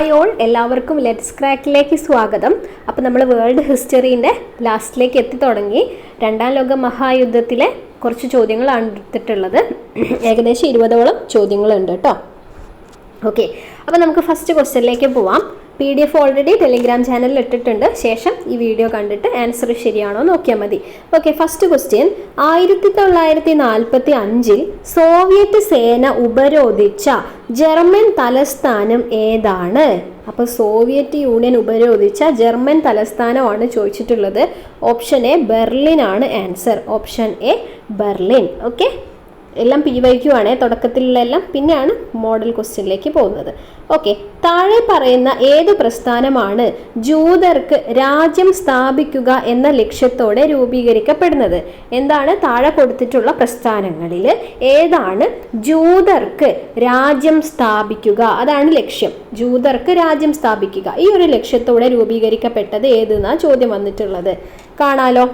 Hi all എല്ലാവർക്കും let's ക്രാക്കിലേക്ക് സ്വാഗതം. അപ്പോൾ നമ്മൾ വേൾഡ് ഹിസ്റ്ററീന്റെ ലാസ്റ്റിലേക്ക് എത്തി തുടങ്ങി. രണ്ടാം ലോക മഹായുദ്ധത്തിലെ കുറച്ച് ചോദ്യങ്ങളാണ് എടുത്തിട്ടുള്ളത്. ഏകദേശം ഇരുപതോളം ചോദ്യങ്ങളുണ്ട് കേട്ടോ. ഓക്കെ അപ്പോൾ നമുക്ക് ഫസ്റ്റ് ക്വസ്റ്റ്യനിലേക്ക് പോവാം. P D F already Telegram ചാനലിൽ ഇട്ടിട്ടുണ്ട്. ശേഷം ഈ വീഡിയോ കണ്ടിട്ട് ആൻസർ ശരിയാണോ നോക്കിയാൽ മതി. ഓക്കെ ഫസ്റ്റ് ക്വസ്റ്റ്യൻ ആയിരത്തി തൊള്ളായിരത്തി നാൽപ്പത്തി അഞ്ചിൽ സോവിയറ്റ് സേന ഉപരോധിച്ച ജർമ്മൻ തലസ്ഥാനം ഏതാണ്? അപ്പോൾ സോവിയറ്റ് യൂണിയൻ ഉപരോധിച്ച ജർമ്മൻ തലസ്ഥാനമാണ് ചോദിച്ചിട്ടുള്ളത്. ഓപ്ഷൻ എ ബെർലിൻ ആണ് answer option A Berlin okay എല്ലാം പി വൈ ക്യു ആണേ തുടക്കത്തിലുള്ള എല്ലാം പിന്നെയാണ് മോഡൽ ക്വസ്റ്റ്യനിലേക്ക് പോകുന്നത്. ഓക്കെ താഴെ പറയുന്ന ഏത് പ്രസ്ഥാനമാണ് ജൂതർക്ക് രാജ്യം സ്ഥാപിക്കുക എന്ന ലക്ഷ്യത്തോടെ രൂപീകരിക്കപ്പെടുന്നത്? എന്താണ്? താഴെ കൊടുത്തിട്ടുള്ള പ്രസ്ഥാനങ്ങളിൽ ഏതാണ് ജൂതർക്ക് രാജ്യം സ്ഥാപിക്കുക? അതാണ് ലക്ഷ്യം. ജൂതർക്ക് രാജ്യം സ്ഥാപിക്കുക. ഈ ഒരു ലക്ഷ്യത്തോടെ രൂപീകരിക്കപ്പെട്ടത് ഏതെന്നാണ് ചോദ്യം വന്നിട്ടുള്ളത്? കാണാലോ.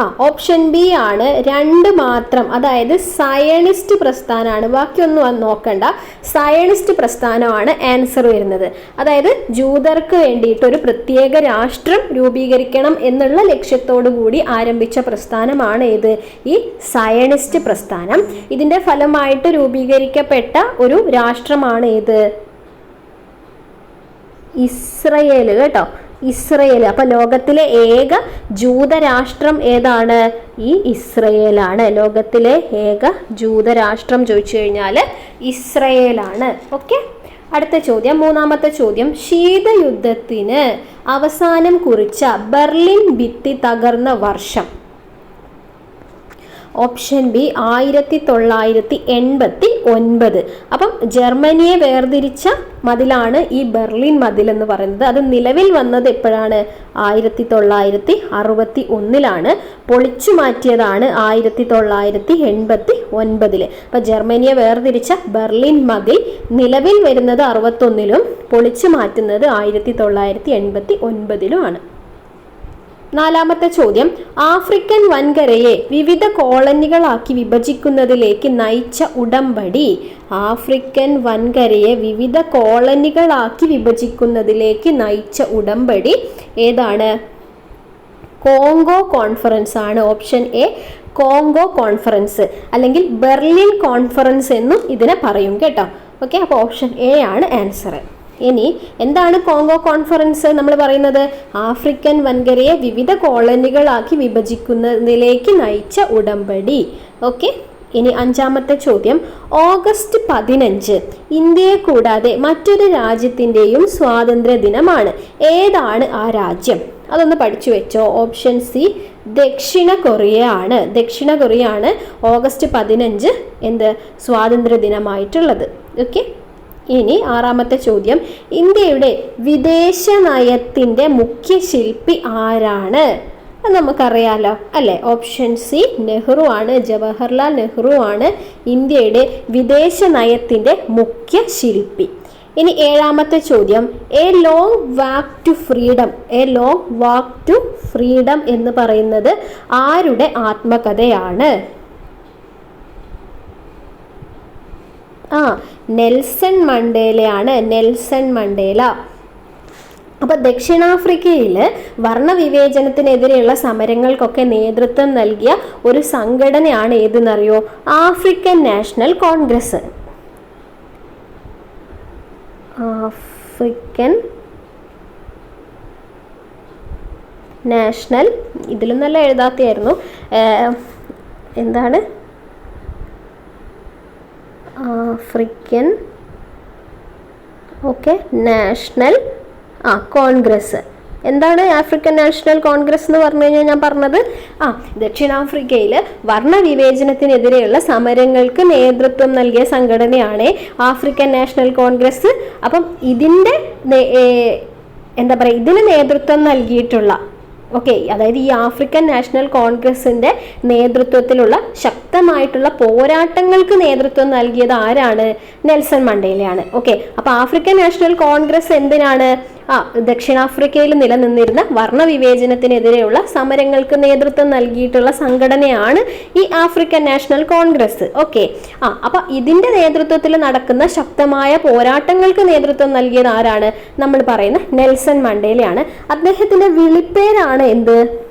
ആ ഓപ്ഷൻ ബി ആണ് രണ്ട് മാത്രം അതായത് സയണിസ്റ്റ് പ്രസ്ഥാനമാണ് ബാക്കിയൊന്നും നോക്കണ്ട. സയണിസ്റ്റ് പ്രസ്ഥാനമാണ് ആൻസർ വരുന്നത്. അതായത് ജൂതർക്ക് വേണ്ടിയിട്ട് ഒരു പ്രത്യേക രാഷ്ട്രം രൂപീകരിക്കണം എന്നുള്ള ലക്ഷ്യത്തോടു കൂടി ആരംഭിച്ച പ്രസ്ഥാനമാണ് ഏത്? ഈ സയണിസ്റ്റ് പ്രസ്ഥാനം. ഇതിന്റെ ഫലമായിട്ട് രൂപീകരിക്കപ്പെട്ട ഒരു രാഷ്ട്രമാണ് ഏത്? ഇസ്രയേൽ കേട്ടോ. ഇസ്രയേൽ അപ്പൊ ലോകത്തിലെ ഏക ജൂതരാഷ്ട്രം ഏതാണ്? ഈ ഇസ്രയേലാണ്. ലോകത്തിലെ ഏക ജൂതരാഷ്ട്രം ചോദിച്ചു കഴിഞ്ഞാൽ ഇസ്രയേലാണ്. ഓക്കെ? അടുത്ത ചോദ്യം മൂന്നാമത്തെ ചോദ്യം. ശീതയുദ്ധത്തിന് അവസാനം കുറിച്ച ബെർലിൻ ഭിത്തി തകർന്ന വർഷം. ഓപ്ഷൻ ബി ആയിരത്തി തൊള്ളായിരത്തി എൺപത്തി ഒൻപത് അപ്പം ജർമ്മനിയെ വേർതിരിച്ച മതിലാണ് ഈ ബെർലിൻ മതിൽ എന്ന് പറയുന്നത്. അത് നിലവിൽ വന്നത് എപ്പോഴാണ്? ആയിരത്തി തൊള്ളായിരത്തി അറുപത്തി ഒന്നിലാണ് പൊളിച്ചു മാറ്റിയതാണ് ആയിരത്തി തൊള്ളായിരത്തി എൺപത്തി ഒൻപതിൽ അപ്പം ജർമ്മനിയെ വേർതിരിച്ച ബെർലിൻ മതിൽ നിലവിൽ വരുന്നത് അറുപത്തൊന്നിലും പൊളിച്ചു മാറ്റുന്നത് ആയിരത്തി തൊള്ളായിരത്തി എൺപത്തി ഒൻപതിലുമാണ് നാലാമത്തെ ചോദ്യം. ആഫ്രിക്കൻ വൻകരയെ വിവിധ കോളനികളാക്കി വിഭജിക്കുന്നതിലേക്ക് നയിച്ച ഉടമ്പടി ആഫ്രിക്കൻ വൻകരയെ വിവിധ കോളനികളാക്കി വിഭജിക്കുന്നതിലേക്ക് നയിച്ച ഉടമ്പടി ഏതാണ്? കോങ്കോ കോൺഫറൻസ് ആണ് ഓപ്ഷൻ എ. Congo conference. അല്ലെങ്കിൽ ബെർലിൻ കോൺഫറൻസ് എന്നും ഇതിനെ പറയും കേട്ടോ. ഓക്കെ അപ്പോൾ ഓപ്ഷൻ എ ആണ് ആൻസർ ഇനി എന്താണ് കോങ്കോ കോൺഫറൻസ് നമ്മൾ പറയുന്നത്? ആഫ്രിക്കൻ വൻകരയെ വിവിധ കോളനികളാക്കി വിഭജിക്കുന്നതിലേക്ക് നയിച്ച ഉടമ്പടി. ഓക്കെ ഇനി അഞ്ചാമത്തെ ചോദ്യം. ഓഗസ്റ്റ് പതിനഞ്ച് ഇന്ത്യയെ കൂടാതെ മറ്റൊരു രാജ്യത്തിന്റെയും സ്വാതന്ത്ര്യ ദിനമാണ്. ഏതാണ് ആ രാജ്യം? അതൊന്ന് പഠിച്ചു വെച്ചോ. ഓപ്ഷൻ സി ദക്ഷിണ കൊറിയ ആണ് ദക്ഷിണ കൊറിയ ആണ് ഓഗസ്റ്റ് പതിനഞ്ച് എന്ത്? സ്വാതന്ത്ര്യ ദിനമായിട്ടുള്ളത്. ഓക്കെ ഇനി ആറാമത്തെ ചോദ്യം. ഇന്ത്യയുടെ വിദേശ നയത്തിന്റെ മുഖ്യ ശില്പി ആരാണ്? നമുക്കറിയാലോ അല്ലെ? ഓപ്ഷൻ സി നെഹ്റു ആണ് ജവഹർലാൽ നെഹ്റു ആണ് ഇന്ത്യയുടെ വിദേശ നയത്തിന്റെ മുഖ്യ ശില്പി. ഇനി ഏഴാമത്തെ ചോദ്യം. A long walk to freedom a long walk to freedom എന്ന് പറയുന്നത് ആരുടെ ആത്മകഥയാണ്? ആ നെൽസൺ മണ്ടേലയാണ് നെൽസൺ മണ്ടേല. അപ്പൊ ദക്ഷിണാഫ്രിക്കയിൽ വർണവിവേചനത്തിനെതിരെയുള്ള സമരങ്ങൾക്കൊക്കെ നേതൃത്വം നൽകിയ ഒരു സംഘടനയാണ് ഏതെന്നറിയോ? African National Congress. African National ഇതിലും നല്ല എഴുതാത്തയായിരുന്നു. എന്താണ്? ആഫ്രിക്കൻ ഓക്കെ നാഷണൽ ആ കോൺഗ്രസ്. എന്താണ് ആഫ്രിക്കൻ നാഷണൽ കോൺഗ്രസ് എന്ന് പറഞ്ഞു കഴിഞ്ഞാൽ ഞാൻ പറഞ്ഞത്? ആ ദക്ഷിണാഫ്രിക്കയിൽ വർണവിവേചനത്തിനെതിരെയുള്ള സമരങ്ങൾക്ക് നേതൃത്വം നൽകിയ സംഘടനയാണ് ആഫ്രിക്കൻ നാഷണൽ കോൺഗ്രസ്. അപ്പം ഇതിന്റെ എന്താ പറയുക ഇതിന് നേതൃത്വം നൽകിയിട്ടുള്ള ഓക്കെ അതായത് ഈ ആഫ്രിക്കൻ നാഷണൽ കോൺഗ്രസിന്റെ നേതൃത്വത്തിലുള്ള ശക്തമായിട്ടുള്ള പോരാട്ടങ്ങൾക്ക് നേതൃത്വം നൽകിയത് ആരാണ്? നെൽസൺ മണ്ടേലയാണ്. ഓക്കെ അപ്പൊ ആഫ്രിക്കൻ നാഷണൽ കോൺഗ്രസ് എന്തിനാണ് ദക്ഷിണാഫ്രിക്കയിൽ നിലനിന്നിരുന്ന വർണവിവേചനത്തിനെതിരെയുള്ള സമരങ്ങൾക്ക് നേതൃത്വം നൽകിയിട്ടുള്ള സംഘടനയാണ് ഈ ആഫ്രിക്കൻ നാഷണൽ കോൺഗ്രസ്. ഓക്കെ. ആ അപ്പൊ ഇതിന്റെ നേതൃത്വത്തിൽ നടക്കുന്ന ശക്തമായ പോരാട്ടങ്ങൾക്ക് നേതൃത്വം നൽകിയത് ആരാണ്? നമ്മൾ പറയുന്ന നെൽസൺ മണ്ടേലയാണ്. അദ്ദേഹത്തിന്റെ വിളിപ്പേരാണ് എന്ത്?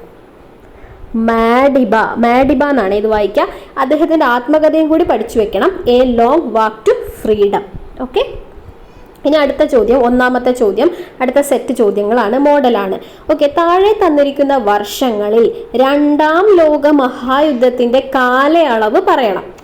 മാഡിബ. മാഡിബ എന്നാണ് ഇത് വായിക്കുക. അദ്ദേഹത്തിന്റെ ആത്മകഥയും കൂടി പഠിച്ചു വെക്കണം. A long walk to freedom. Okay. ഇനി അടുത്ത ചോദ്യം ഒന്നാമത്തെ ചോദ്യം അടുത്ത സെറ്റ് ചോദ്യങ്ങളാണ് മോഡലാണ്. ഓക്കെ താഴെ തന്നിരിക്കുന്ന വർഷങ്ങളിൽ രണ്ടാം ലോക മഹായുദ്ധത്തിന്റെ കാലയളവ് പറയണം.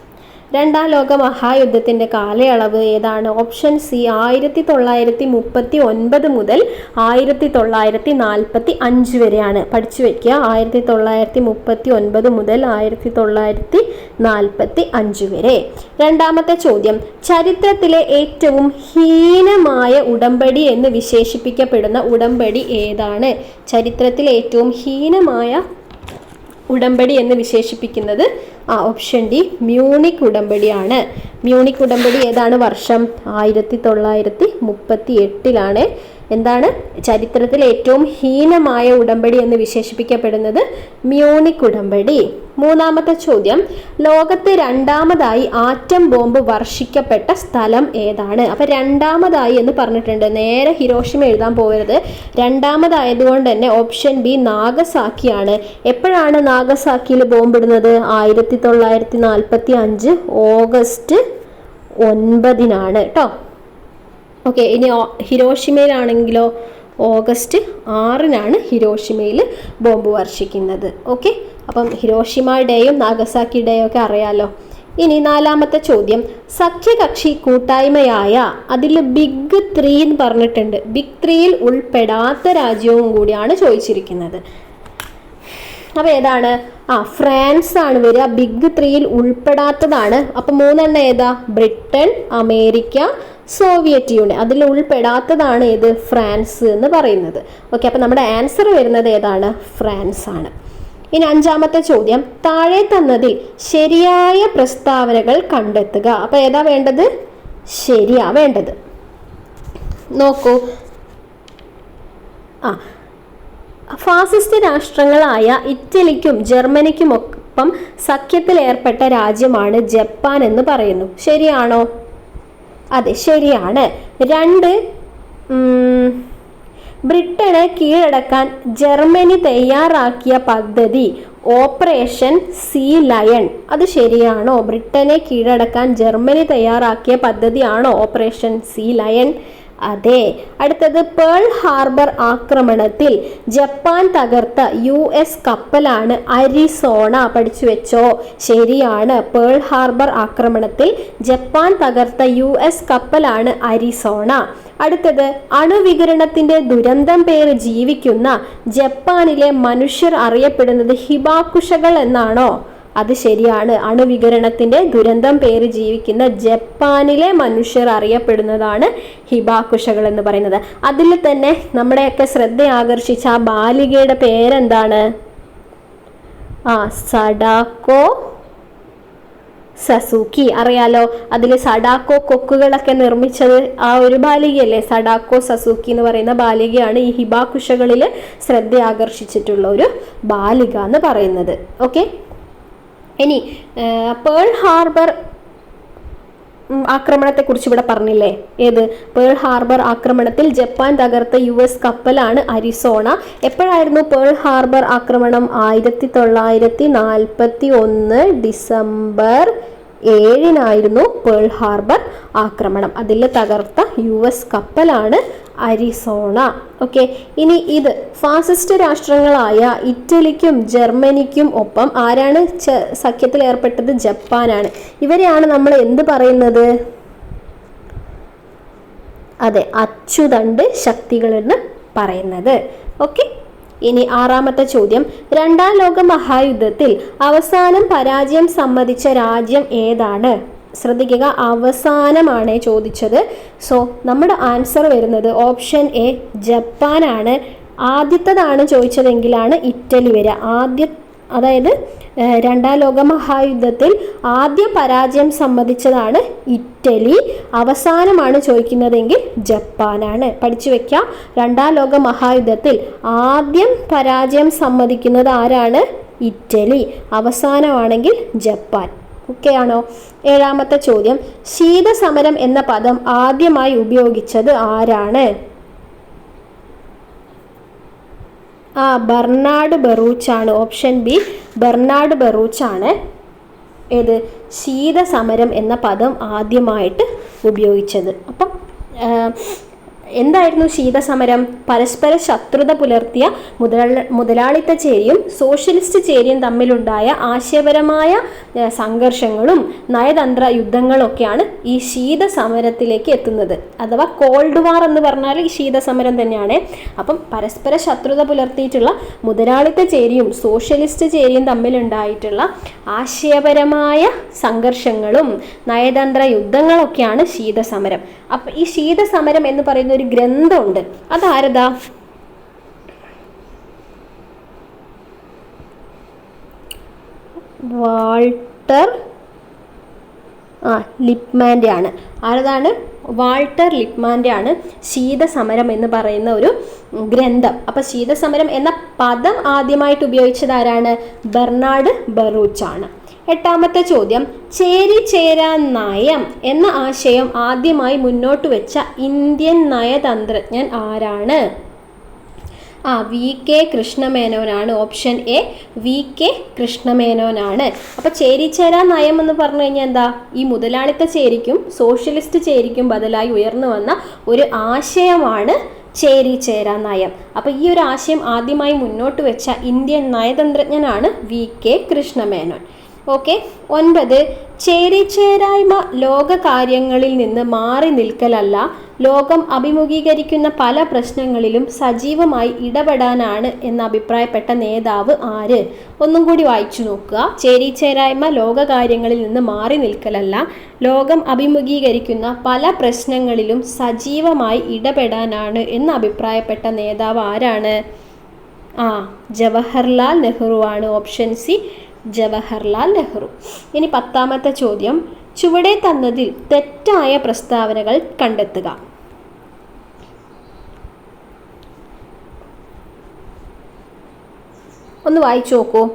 രണ്ടാം ലോക മഹായുദ്ധത്തിന്റെ കാലയളവ് ഏതാണ്? ഓപ്ഷൻ സി ആയിരത്തി തൊള്ളായിരത്തി മുപ്പത്തി ഒൻപത് മുതൽ ആയിരത്തി തൊള്ളായിരത്തി നാൽപ്പത്തി അഞ്ച് വരെയാണ്. പഠിച്ചു വെക്കുക. ആയിരത്തി തൊള്ളായിരത്തി മുപ്പത്തി ഒൻപത് മുതൽ ആയിരത്തി തൊള്ളായിരത്തി നാൽപ്പത്തി അഞ്ച് വരെ. രണ്ടാമത്തെ ചോദ്യം. ചരിത്രത്തിലെ ഏറ്റവും ഹീനമായ ഉടമ്പടി എന്ന് വിശേഷിപ്പിക്കപ്പെടുന്ന ഉടമ്പടി ഏതാണ്? ചരിത്രത്തിലെ ഏറ്റവും ഹീനമായ ഉടമ്പടി എന്ന് വിശേഷിപ്പിക്കുന്നത് ആ ഓപ്ഷൻ ഡി മ്യൂണിക് ഉടമ്പടിയാണ്. മ്യൂണിക് ഉടമ്പടി ഏതാണ് വർഷം? ആയിരത്തി തൊള്ളായിരത്തി മുപ്പത്തി എട്ടിലാണ് എന്താണ്? ചരിത്രത്തിൽ ഏറ്റവും ഹീനമായ ഉടമ്പടി എന്ന് വിശേഷിപ്പിക്കപ്പെടുന്നത് മ്യൂണിക് ഉടമ്പടി. മൂന്നാമത്തെ ചോദ്യം ലോകത്ത് രണ്ടാമതായി ആറ്റം ബോംബ് വർഷിക്കപ്പെട്ട സ്ഥലം ഏതാണ്? അപ്പൊ രണ്ടാമതായി എന്ന് പറഞ്ഞിട്ടുണ്ട്. നേരെ ഹിരോഷിമ എഴുതാൻ പോകരുത്. രണ്ടാമതായതുകൊണ്ട് തന്നെ ഓപ്ഷൻ ബി നാഗസാക്കിയാണ്. എപ്പോഴാണ് നാഗസാക്കിയിൽ ബോംബിടുന്നത് ആയിരത്തി തൊള്ളായിരത്തി നാൽപ്പത്തി അഞ്ച് ഓഗസ്റ്റ് ഒൻപതിനാണ്. കേട്ടോ? ഓക്കെ ഇനി ഹിരോഷിമയിലാണെങ്കിലോ ഓഗസ്റ്റ് ആറിനാണ് ഹിരോഷിമയിൽ ബോംബ് വർഷിക്കുന്നത്. ഓക്കെ അപ്പം ഹിരോഷിമ ഡേയും നാഗസാക്കി ഡേയും ഒക്കെ അറിയാലോ. ഇനി നാലാമത്തെ ചോദ്യം. സഖ്യകക്ഷി കൂട്ടായ്മയായ അതിൽ ബിഗ് ത്രീ എന്ന് പറഞ്ഞിട്ടുണ്ട്. ബിഗ് ത്രീയിൽ ഉൾപ്പെടാത്ത രാജ്യവും കൂടിയാണ് ചോദിച്ചിരിക്കുന്നത്. അപ്പോൾ ഏതാണ്? ആ ഫ്രാൻസ് ആണ് വരിക. ബിഗ് ത്രീയിൽ ഉൾപ്പെടാത്തതാണ്. അപ്പോൾ മൂന്നെണ്ണം ഏതാ? Britain America Soviet Union. അതിൽ ഉൾപ്പെടാത്തതാണ് ഏത്? ഫ്രാൻസ് എന്ന് പറയുന്നത്. ഓക്കെ അപ്പം നമ്മുടെ ആൻസർ വരുന്നത് ഏതാണ്? ഫ്രാൻസ് ആണ്. ഇനി അഞ്ചാമത്തെ ചോദ്യം. താഴെ തന്നതിൽ ശരിയായ പ്രസ്താവനകൾ കണ്ടെത്തുക. അപ്പം ഏതാ വേണ്ടത്? ശരിയാ വേണ്ടത്. നോക്കൂ. ആ ഫാസിസ്റ്റ് രാഷ്ട്രങ്ങളായ ഇറ്റലിക്കും ജർമ്മനിക്കും ഒപ്പം സഖ്യത്തിൽ ഏർപ്പെട്ട രാജ്യമാണ് ജപ്പാൻ എന്ന് പറയുന്നു. ശരിയാണോ? അതെ ശരിയാണ്. രണ്ട് ബ്രിട്ടനെ കീഴടക്കാൻ ജർമ്മനി തയ്യാറാക്കിയ പദ്ധതി ഓപ്പറേഷൻ സീ ലയൺ. അത് ശരിയാണോ? ബ്രിട്ടനെ കീഴടക്കാൻ ജർമ്മനി തയ്യാറാക്കിയ പദ്ധതിയാണോ ഓപ്പറേഷൻ സീ ലയൺ? അതെ. അടുത്തത് പേൾ ഹാർബർ ആക്രമണത്തിൽ ജപ്പാൻ തകർത്ത യു എസ് കപ്പലാണ് അരിസോണ പഠിച്ചു വെച്ചോ? ശരിയാണ്. പേൾ ഹാർബർ ആക്രമണത്തിൽ ജപ്പാൻ തകർത്ത യു എസ് കപ്പലാണ് അരിസോണ. അടുത്തത് അണുവികരണത്തിന്റെ ദുരന്തം പേര് ജീവിക്കുന്ന ജപ്പാനിലെ മനുഷ്യർ അറിയപ്പെടുന്നത് ഹിബാക്കുഷകൾ എന്നാണോ? അത് ശരിയാണ്. അണുവികരണത്തിന്റെ ദുരന്തം പേര് ജീവിക്കുന്ന ജപ്പാനിലെ മനുഷ്യർ അറിയപ്പെടുന്നതാണ് ഹിബാക്കുഷകൾ എന്ന് പറയുന്നത്. അതിൽ തന്നെ നമ്മുടെയൊക്കെ ശ്രദ്ധ ആകർഷിച്ച ആ ബാലികയുടെ പേരെന്താണ്? ആ സഡാക്കോ സസൂക്കി. അറിയാലോ അതിൽ സഡാക്കോ കൊക്കുകളൊക്കെ നിർമ്മിച്ചത് ആ ഒരു ബാലികയല്ലേ? സഡാക്കോ സസൂക്കി എന്ന് പറയുന്ന ബാലികയാണ് ഈ ഹിബാക്കുഷകളിൽ ശ്രദ്ധ ആകർഷിച്ചിട്ടുള്ള ഒരു ബാലിക എന്ന് പറയുന്നത്. ഓക്കെ? ഇനി പേൾ ഹാർബർ ആക്രമണത്തെക്കുറിച്ച് ഇവിടെ പറഞ്ഞില്ലേ? ഏത്? പേൾ ഹാർബർ ആക്രമണത്തിൽ ജപ്പാൻ തകർത്ത യു എസ് കപ്പലാണ് അരിസോണ. എപ്പോഴായിരുന്നു പേൾ ഹാർബർ ആക്രമണം? ആയിരത്തി തൊള്ളായിരത്തി നാൽപ്പത്തി ഒന്ന് ഡിസംബർ ഏഴിനായിരുന്നു പേൾ ഹാർബർ ആക്രമണം. അതിൽ തകർത്ത യു എസ് കപ്പലാണ് അരിസോണ. ഓക്കെ ഇനി ഇത് ഫാസിസ്റ്റ് രാഷ്ട്രങ്ങളായ ഇറ്റലിക്കും ജർമ്മനിക്കും ഒപ്പം ആരാണ് സഖ്യത്തിൽ ഏർപ്പെട്ടത്? ജപ്പാനാണ്. ഇവരെയാണ് നമ്മൾ എന്ത് പറയുന്നത്? അതെ അച്ചുതണ്ട് ശക്തികളെന്ന് പറയുന്നത്. ഓക്കെ ഇനി ആറാമത്തെ ചോദ്യം. രണ്ടാം ലോക മഹായുദ്ധത്തിൽ അവസാനം പരാജയം സമ്മതിച്ച രാജ്യം ഏതാണ്? ശ്രദ്ധിക്കുക. അവസാനമാണ് ചോദിച്ചത്. സോ നമ്മുടെ ആൻസർ വരുന്നത് ഓപ്ഷൻ എ ജപ്പാനാണ് ആദ്യത്തതാണ് ചോദിച്ചതെങ്കിലാണ് ഇറ്റലി വരിക. ആദ്യ അതായത് രണ്ടാം ലോക മഹായുദ്ധത്തിൽ ആദ്യ പരാജയം സമ്മതിച്ചതാണ് ഇറ്റലി. അവസാനമാണ് ചോദിക്കുന്നതെങ്കിൽ ജപ്പാനാണ് പഠിച്ചു വെക്കാം. രണ്ടാം ലോക മഹായുദ്ധത്തിൽ ആദ്യം പരാജയം സമ്മതിക്കുന്നത് ആരാണ്? ഇറ്റലി. അവസാനമാണെങ്കിൽ ജപ്പാൻ. ഓക്കെ ആണോ ഏഴാമത്തെ ചോദ്യം ശീതസമരം എന്ന പദം ആദ്യമായി ഉപയോഗിച്ചത് ആരാണ്? ആ ബർണാഡ് ബറൂച്ചാണ്. ഓപ്ഷൻ ബി ബർണാഡ് ബറൂച്ചാണ്. ഏത്? ശീതസമരം എന്ന പദം ആദ്യമായിട്ട് ഉപയോഗിച്ചത്. അപ്പം എന്തായിരുന്നു ശീതസമരം? പരസ്പര ശത്രുത പുലർത്തിയ മുതലാളി മുതലാളിത്ത ചേരിയും സോഷ്യലിസ്റ്റ് ചേരിയും തമ്മിലുണ്ടായ ആശയപരമായ സംഘർഷങ്ങളും നയതന്ത്ര യുദ്ധങ്ങളൊക്കെയാണ് ഈ ശീതസമരത്തിലേക്ക് എത്തുന്നത്. അഥവാ കോൾഡ് വാർ എന്ന് പറഞ്ഞാൽ ഈ ശീതസമരം തന്നെയാണ്. അപ്പം പരസ്പര ശത്രുത പുലർത്തിയിട്ടുള്ള മുതലാളിത്ത ചേരിയും സോഷ്യലിസ്റ്റ് ചേരിയും തമ്മിലുണ്ടായിട്ടുള്ള ആശയപരമായ സംഘർഷങ്ങളും നയതന്ത്ര യുദ്ധങ്ങളൊക്കെയാണ് ശീതസമരം. അപ്പം ഈ ശീതസമരം എന്ന് പറയുന്ന ഒരു ഗ്രന്ഥമുണ്ട്. അതാരതാ? വാൾട്ടർ ആ ലിപ്മാന്റെ ആണ് ആരതാണ്? വാൾട്ടർ ലിപ്മാന്റെ ആണ് ശീതസമരം എന്ന് പറയുന്ന ഒരു ഗ്രന്ഥം. അപ്പൊ ശീതസമരം എന്ന പദം ആദ്യമായിട്ട് ഉപയോഗിച്ചത് ആരാണ്? ബെർണാഡ് ബറൂച്ച് ആണ് എട്ടാമത്തെ ചോദ്യം ചേരി ചേരാ നയം എന്ന ആശയം ആദ്യമായി മുന്നോട്ട് വെച്ച ഇന്ത്യൻ നയതന്ത്രജ്ഞൻ ആരാണ്? ആ വി കെ കൃഷ്ണമേനോനാണ്. ഓപ്ഷൻ എ വി കെ കൃഷ്ണമേനോനാണ്. അപ്പൊ ചേരിചേരാ നയം എന്ന് പറഞ്ഞു കഴിഞ്ഞാൽ എന്താ? ഈ മുതലാളിത്ത ചേരിക്കും സോഷ്യലിസ്റ്റ് ചേരിക്കും ബദലായി ഉയർന്നു വന്ന ഒരു ആശയമാണ് ചേരിചേരാ നയം. അപ്പൊ ഈ ഒരു ആശയം ആദ്യമായി മുന്നോട്ട് വെച്ച ഇന്ത്യൻ നയതന്ത്രജ്ഞനാണ് വി കെ കൃഷ്ണമേനോൻ. ഓക്കെ. ഒൻപത് ചേരിചേരായ്മ ലോക കാര്യങ്ങളിൽ നിന്ന് മാറി നിൽക്കലല്ല. ലോകം അഭിമുഖീകരിക്കുന്ന പല പ്രശ്നങ്ങളിലും സജീവമായി ഇടപെടാനാണ് എന്ന് അഭിപ്രായപ്പെട്ട നേതാവ് ആര്? ഒന്നും കൂടി വായിച്ചു നോക്കുക. ചേരിചേരായ്മ ലോക കാര്യങ്ങളിൽ നിന്ന് മാറി നിൽക്കലല്ല. ലോകം അഭിമുഖീകരിക്കുന്ന പല പ്രശ്നങ്ങളിലും സജീവമായി ഇടപെടാനാണ് എന്ന് അഭിപ്രായപ്പെട്ട നേതാവ് ആരാണ്? ആ Jawaharlal നെഹ്റുവാണ്. Option C Jawaharlal Nehru. ഇനി പത്താമത്തെ ചോദ്യം. ചുവടെ തന്നതിൽ തെറ്റായ പ്രസ്താവനകൾ കണ്ടെത്തുക. ഒന്ന് വായിച്ചു നോക്കൂ.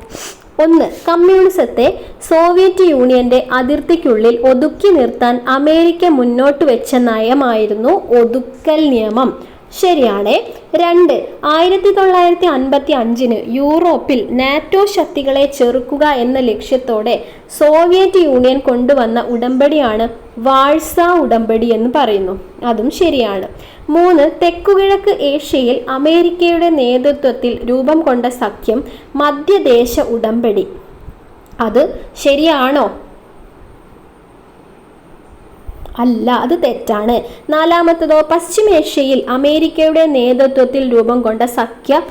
ഒന്ന് കമ്മ്യൂണിസത്തെ സോവിയറ്റ് യൂണിയന്റെ അതിർത്തിക്കുള്ളിൽ ഒതുക്കി നിർത്താൻ അമേരിക്ക മുന്നോട്ട് വെച്ച നയമായിരുന്നു ഒതുക്കൽ നിയമം. ശരിയാണ്. രണ്ട് ആയിരത്തി തൊള്ളായിരത്തി അൻപത്തി അഞ്ചിന് യൂറോപ്പിൽ നാറ്റോ ശക്തികളെ ചെറുക്കുക എന്ന ലക്ഷ്യത്തോടെ സോവിയറ്റ് യൂണിയൻ കൊണ്ടുവന്ന ഉടമ്പടിയാണ് വാഴ്സ ഉടമ്പടി എന്ന് പറയുന്നു. അതും ശരിയാണ്. മൂന്ന് തെക്കുകിഴക്ക് ഏഷ്യയിൽ അമേരിക്കയുടെ നേതൃത്വത്തിൽ രൂപം കൊണ്ട സഖ്യം മധ്യദേശ ഉടമ്പടി. അത് ശരിയാണോ? അല്ല അത് തെറ്റാണ്. നാലാമത്തതോ പശ്ചിമേഷ്യയിൽ അമേരിക്കയുടെ നേതൃത്വത്തിൽ രൂപം കൊണ്ട സഖ്യ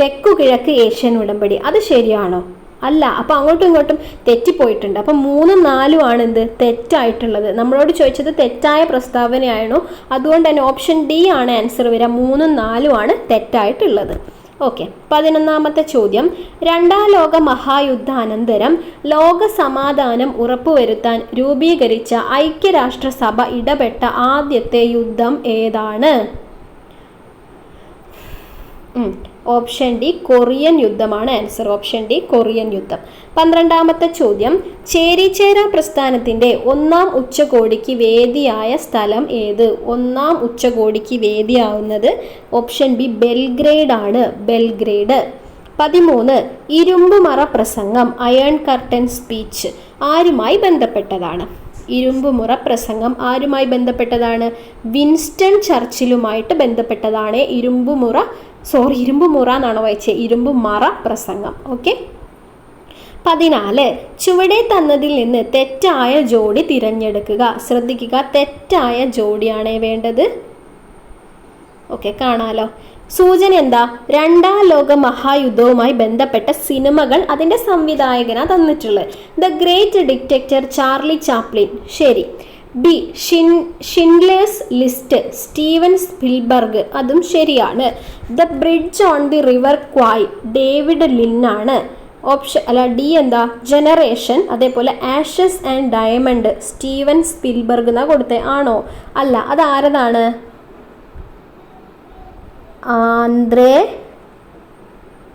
തെക്കുകിഴക്ക് ഏഷ്യൻ ഉടമ്പടി. അത് ശരിയാണോ? അല്ല അപ്പൊ അങ്ങോട്ടും ഇങ്ങോട്ടും തെറ്റിപ്പോയിട്ടുണ്ട്. അപ്പൊ മൂന്നും നാലും ആണ് എന്ത്? തെറ്റായിട്ടുള്ളത്. നമ്മളോട് ചോദിച്ചത് തെറ്റായ പ്രസ്താവനയാണോ? അതുകൊണ്ട് തന്നെ ഓപ്ഷൻ ഡി ആണ് ആൻസർ വരിക. മൂന്നും നാലും ആണ് തെറ്റായിട്ടുള്ളത്. ഓക്കെ പതിനൊന്നാമത്തെ ചോദ്യം രണ്ടാം ലോക മഹായുദ്ധാനന്തരം ലോക സമാധാനം ഉറപ്പുവരുത്താൻ രൂപീകരിച്ച ഐക്യരാഷ്ട്രസഭ ഇടപെട്ട ആദ്യത്തെ യുദ്ധം ഏതാണ്. ഓപ്ഷൻ ഡി കൊറിയൻ യുദ്ധമാണ്. ആൻസർ ഓപ്ഷൻ ഡി കൊറിയൻ യുദ്ധം. പന്ത്രണ്ടാമത്തെ ചോദ്യം ചേരിചേര പ്രസ്ഥാനത്തിന്റെ ഒന്നാം ഉച്ചകോടിക്ക് വേദിയായ സ്ഥലം ഏത്? ഒന്നാം ഉച്ചകോടിക്ക് വേദിയാവുന്നത് ഓപ്ഷൻ ബി ബെൽഗ്രേഡ് ആണ് ബെൽഗ്രേഡ്. പതിമൂന്ന് ഇരുമ്പുമറ പ്രസംഗം അയൺ കർട്ടൻ സ്പീച്ച് ആരുമായി ബന്ധപ്പെട്ടതാണ്? ഇരുമ്പുമുറ പ്രസംഗം ആരുമായി ബന്ധപ്പെട്ടതാണ്? വിൻസ്റ്റൺ ചർച്ചിലുമായിട്ട് ബന്ധപ്പെട്ടതാണ് ഇരുമ്പുമുറ സോറി ഇരുമ്പുമുറ എന്നാണ് വായിച്ചത്? ഇരുമ്പുമറ പ്രസംഗം. ഓക്കെ? പതിനാല് ചുവടെ തന്നതിൽ നിന്ന് തെറ്റായ ജോഡി തിരഞ്ഞെടുക്കുക. ശ്രദ്ധിക്കുക തെറ്റായ ജോഡിയാണ് വേണ്ടത്. ഓക്കെ കാണാലോ. സൂചന എന്താ രണ്ടാം ലോക മഹായുദ്ധവുമായി ബന്ധപ്പെട്ട സിനിമകൾ അതിന്റെ സംവിധായകനാ തന്നിട്ടുള്ളത്. The great dictator Charlie Chaplin ശരി. ബി ഷിൻ ഷിൻലേഴ്സ് ലിസ്റ്റ് സ്റ്റീവൻ സ്പിൽബർഗ് അതും ശരിയാണ്. The bridge on the river Kwai David ലിന്നാണ് option അല്ല ഡി എന്താ? ജനറേഷൻ അതേപോലെ ashes and diamond Steven Spielberg എന്നാ കൊടുത്തേ. ആണോ? അല്ല അത് ആരതാണ് ആന്ത്രേ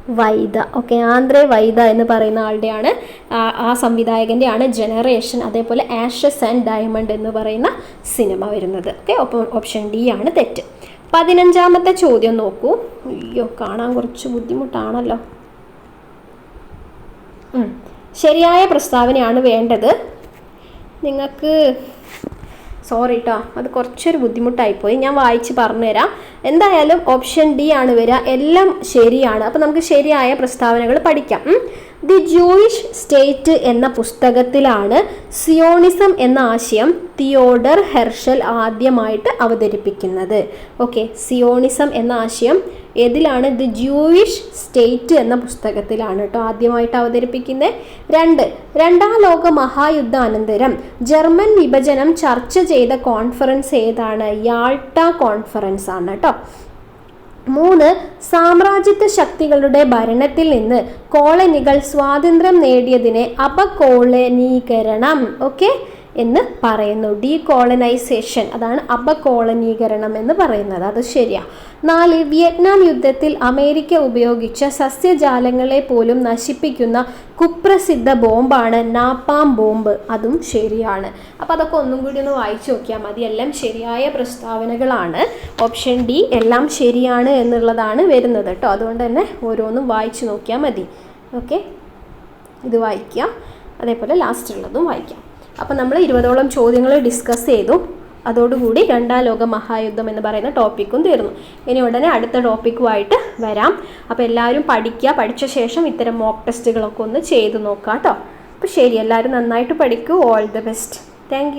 വൈദ. ഓക്കെ ആന്ധ്രേ വൈദ എന്ന് പറയുന്ന ആളുടെയാണ് ആ- ആ സംവിധായകന്റെയാണ് ജനറേഷൻ അതേപോലെ ആഷസ് ആൻഡ് ഡയമണ്ട് എന്ന് പറയുന്ന സിനിമ വരുന്നത്. ഓക്കെ ഒപ്പം ഓപ്ഷൻ ഡി ആണ് തെറ്റ്. പതിനഞ്ചാമത്തെ ചോദ്യം നോക്കൂ. അയ്യോ കാണാൻ കുറച്ച് ബുദ്ധിമുട്ടാണല്ലോ. ശരിയായ പ്രസ്താവനയാണ് വേണ്ടത്. നിങ്ങൾക്ക് സോറി കേട്ടോ അത് കുറച്ചൊരു ബുദ്ധിമുട്ടായിപ്പോയി. ഞാൻ വായിച്ച് പറഞ്ഞുതരാം. എന്തായാലും ഓപ്ഷൻ ഡി ആണ് വരിക. എല്ലാം ശരിയാണ്. അപ്പം നമുക്ക് ശരിയായ പ്രസ്താവനകൾ പഠിക്കാം. ദി ജൂയിഷ് സ്റ്റേറ്റ് എന്ന പുസ്തകത്തിലാണ് സിയോണിസം എന്ന ആശയം തിയോഡർ ഹെർഷൽ ആദ്യമായിട്ട് അവതരിപ്പിക്കുന്നത്. ഓക്കെ സിയോണിസം എന്ന ആശയം ഏതിലാണ് ദി ജൂയിഷ് സ്റ്റേറ്റ് എന്ന പുസ്തകത്തിലാണ് കേട്ടോ ആദ്യമായിട്ട് അവതരിപ്പിക്കുന്നത്. രണ്ട് രണ്ടാം ലോക മഹായുദ്ധാനന്തരം ജർമ്മൻ വിഭജനം ചർച്ച ചെയ്ത കോൺഫറൻസ് ഏതാണ്? യാൾട്ട കോൺഫറൻസ് ആണ് കേട്ടോ. മൂന്ന് സാമ്രാജ്യത്വ ശക്തികളുടെ ഭരണത്തിൽ നിന്ന് കോളനികൾ സ്വാതന്ത്ര്യം നേടിയതിനെ അപകോളനീകരണം. ഓക്കെ? എന്ന് പറയുന്നു. ഡീകോളനൈസേഷൻ അതാണ് അപകോളനീകരണം എന്ന് പറയുന്നത്. അത് ശരിയാ. നാല് വിയറ്റ്നാം യുദ്ധത്തിൽ അമേരിക്ക ഉപയോഗിച്ച സസ്യജാലങ്ങളെ പോലും നശിപ്പിക്കുന്ന കുപ്രസിദ്ധ ബോംബാണ് നാപ്പാം ബോംബ്. അതും ശരിയാണ്. അപ്പോൾ അതൊക്കെ ഒന്നും കൂടി ഒന്ന് വായിച്ചു നോക്കിയാൽ മതി. എല്ലാം ശരിയായ പ്രസ്താവനകളാണ്. ഓപ്ഷൻ ഡി എല്ലാം ശരിയാണ് എന്നുള്ളതാണ് വരുന്നത് കേട്ടോ. അതുകൊണ്ട് തന്നെ ഓരോന്നും വായിച്ചു നോക്കിയാൽ മതി. ഓക്കെ? ഇത് വായിക്കാം. അതേപോലെ ലാസ്റ്റ് ഉള്ളതും വായിക്കാം. അപ്പോൾ നമ്മൾ ഇരുപതോളം ചോദ്യങ്ങൾ ഡിസ്കസ് ചെയ്തു. അതോടുകൂടി രണ്ടാം ലോക മഹായുദ്ധം എന്ന് പറയുന്ന ടോപ്പിക്കും തീർന്നു. ഇനി ഉടനെ അടുത്ത ടോപ്പിക്കുമായിട്ട് വരാം. അപ്പോൾ എല്ലാവരും പഠിക്കുക പഠിച്ച ശേഷം ഇത്തരം മോക്ക് ടെസ്റ്റുകളൊക്കെ ഒന്ന് ചെയ്തു നോക്കാം കേട്ടോ അപ്പോൾ ശരി എല്ലാവരും നന്നായിട്ട് പഠിക്കൂ. All the best thank